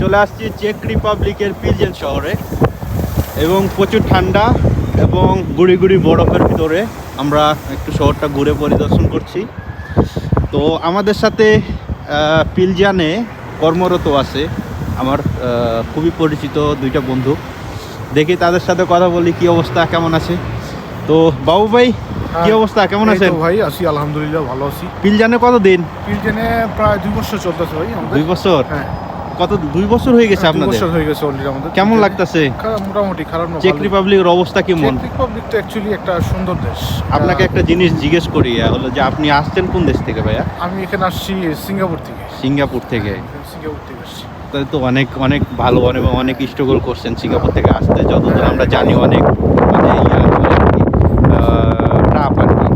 চলে আসছি চেক রিপাবলিকের পিলজেন শহরে। এবং প্রচুর ঠান্ডা এবং গুড়ি গুড়ি বরফের ভিতরে আমরা একটু শহরটা ঘুরে পরিদর্শন করছি। তো আমাদের সাথে পিলজানে কর্মরত আছে আমার খুবই পরিচিত দুইটা বন্ধু। দেখি তাদের সাথে কথা বলি কি অবস্থা কেমন আছে? তো বাবু ভাই কি হ্যাঁ, অবস্থা কেমন আছেন? ভাই আছি আলহামদুলিল্লাহ ভালো আছি। পিলজানে কতদিন? পিলজানে প্রায় দুই বছর চলতেছে ভাই দুই বছর? হ্যাঁ। কত দুই বছর হয়ে গেছে হ্যাঁ, আপনাদের? বছর হয়ে গেছে অলরেডি আমাদের। কেমন। লাগতেছে? মোটামুটি খারাপ না চেক রিপাবলিকের অবস্থা কেমন? চেক রিপাবলিক তো অ্যাকচুয়ালি একটা সুন্দর দেশ। আপনাকে একটা জিনিস জিজ্ঞেস করি হলো যে আপনি আসছেন কোন দেশ থেকে ভাইয়া? আমি এখানে আসছি সিঙ্গাপুর থেকে। সিঙ্গাপুর থেকে। সিঙ্গাপুর থেকে আসছি। তাহলে তো অনেক অনেক ভালো এবং অনেক স্ট্রাগল করছেন সিঙ্গাপুর থেকে আসতে যতদূর আমরা জানি অনেক মানে টাফ আর কি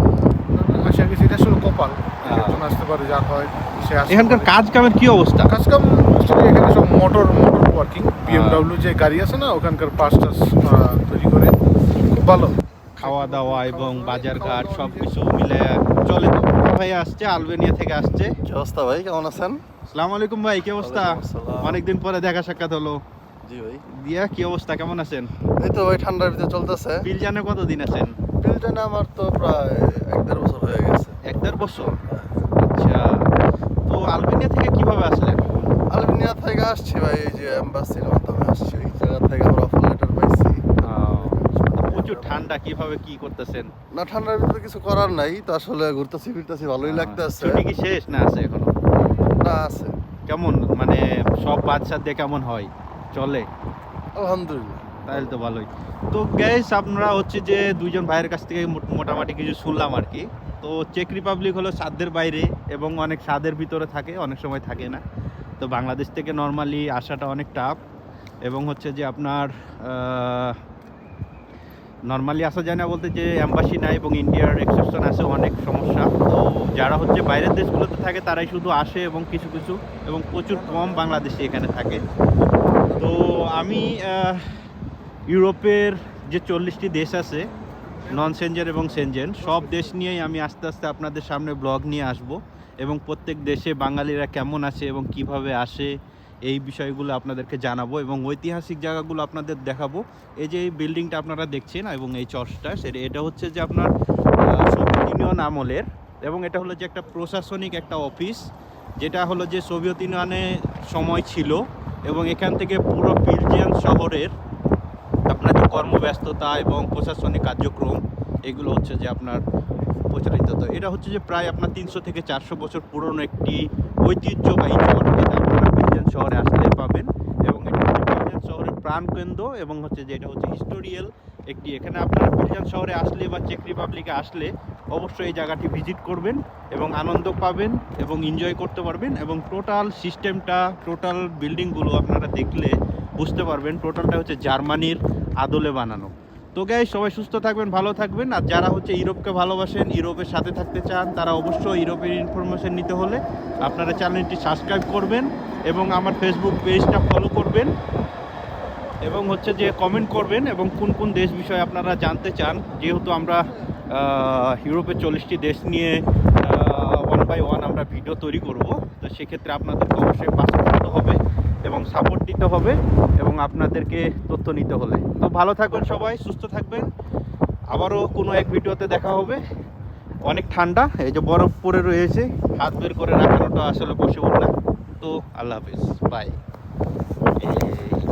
আশা এটা আসলে কপাল। হ্যাঁ। আসতে পারে যা হয় এখানকার। কাজ কামের কি অবস্থা? কাজ কাম actually এখানে সব মোটর মোটর ওয়ার্কিং বিএমডব্লিউ যে গাড়ি আছে না ওখানকার আহ, তৈরি করে। খুব ভালো। খাওয়া দাওয়া এবং বাজার ঘাট সব কিছু মিলে চলে তো। ভাই আসছে? আলবেনিয়া থেকে আসছে। অবস্থা ভাই? কেমন আছেন? আসসালামু আলাইকুম ভাই কি অবস্থা। অনেকদিন পরে দেখা সাক্ষাৎ হলো। জি ভাই। দিয়া কি অবস্থা? কেমন আছেন? এই তো ভাই ঠান্ডার ভিতরে চলতেছে। পিলজানে কতদিন আছেন? ফিল্ডটা আমার তো প্রায় এক দেড় বছর হয়ে গেছে। এক দেড় বছর আচ্ছা তো আলবেনিয়া থেকে কীভাবে আসলেন আলবেনিয়া থেকে আসছি ভাই এই যে এম্বাসির মাধ্যমে আসছি। এই জায়গা থেকে আমরা অফার লেটার পাইছি। প্রচুর ঠান্ডা কীভাবে কি করতেছেন? না ঠান্ডার ভিতরে কিছু করার নাই তো আসলে ঘুরতেছি ফিরতেছি ভালোই লাগতেছে। ছুটি কি শেষ না আছে এখনও? না আছে। কেমন মানে সব বাচ্চা দিয়ে কেমন হয়? চলে? আলহামদুলিল্লাহ। তাহলে তো ভালোই। তো গ্যাস আপনারা হচ্ছে যে দুইজন ভাইয়ের কাছ থেকে মোটামুটি কিছু শুনলাম আর কি। তো চেক রিপাবলিক হলো সাধ্যের বাইরে এবং অনেক স্বাদের ভিতরে থাকে অনেক সময় থাকে না। তো বাংলাদেশ থেকে নর্মালি আসাটা অনেক টাফ এবং হচ্ছে যে আপনার নর্মালি আসা যায় না বলতে যে অ্যাম্বাসি নাই এবং ইন্ডিয়ার এক্সেপশন আছে অনেক সমস্যা। তো যারা হচ্ছে বাইরের দেশগুলোতে থাকে তারাই শুধু আসে এবং কিছু কিছু এবং প্রচুর কম বাংলাদেশি এখানে থাকে। তো আমি ইউরোপের যে চল্লিশটি দেশ আছে নন সেনজেন এবং সেনজেন সব দেশ নিয়েই আমি আস্তে আস্তে আপনাদের সামনে ব্লগ নিয়ে আসব এবং প্রত্যেক দেশে বাঙালিরা কেমন আছে এবং কীভাবে আসে এই বিষয়গুলো আপনাদেরকে জানাব এবং ঐতিহাসিক জায়গাগুলো আপনাদের দেখাবো। এই যে এই বিল্ডিংটা আপনারা দেখছেন এবং এই চর্চটা সেটা এটা হচ্ছে যে আপনার সোভিয়েত ইউনিয়ন আমলের এবং এটা হলো যে একটা প্রশাসনিক একটা অফিস যেটা হলো যে সোভিয়েত ইউনিয়নে সময় ছিল এবং এখান থেকে পুরো পিলজিয়ান শহরের আপনার যে কর্মব্যস্ততা এবং প্রশাসনিক কার্যক্রম, এগুলো হচ্ছে যে আপনার প্রচারিত। তো এটা হচ্ছে যে প্রায় আপনার তিনশো থেকে চারশো বছর পুরনো একটি ঐতিহ্যবাহী শহর। যেটা আপনারা শহরে আসলে পাবেন এবং এটা হচ্ছে পিলজেন শহরের প্রাণকেন্দ্র এবং হচ্ছে যে এটা হচ্ছে হিস্টোরিয়াল একটি। এখানে আপনারা পিলজেন শহরে আসলে বা চেক রিপাবলিকে আসলে অবশ্যই এই জায়গাটি ভিজিট করবেন এবং আনন্দ পাবেন এবং এনজয় করতে পারবেন এবং টোটাল সিস্টেমটা টোটাল বিল্ডিংগুলো আপনারা দেখলে বুঝতে পারবেন। টোটালটা হচ্ছে জার্মানির আদলে বানানো। তো গাই সবাই সুস্থ থাকবেন, ভালো থাকবেন। আর যারা হচ্ছে ইউরোপকে ভালোবাসেন, ইউরোপের সাথে থাকতে চান, তারা অবশ্যই ইউরোপের ইনফরমেশন নিতে হলে আপনারা চ্যানেলটি সাবস্ক্রাইব করবেন এবং আমার ফেসবুক পেজটা ফলো করবেন। এবং হচ্ছে যে কমেন্ট করবেন এবং কোন কোন দেশ বিষয়ে আপনারা জানতে চান, যেহেতু আমরা ইউরোপের চল্লিশটি দেশ নিয়ে ওয়ান বাই ওয়ান আমরা ভিডিও তৈরি করব, তো সেক্ষেত্রে আপনাদেরকে অবশ্যই পাশে থাকতে হবে এবং সাপোর্ট দিতে হবে এবং আপনাদেরকে তথ্য নিতে হলে। তো ভালো থাকবেন সবাই, সুস্থ থাকবেন। আবারও কোনো এক ভিডিওতে দেখা হবে। অনেক ঠান্ডা, এই যে বরফ পড়ে রয়েছে, হাত বের করে রাখানোটা আসলে পসিবল না। তো আল্লাহ হাফিজ বাই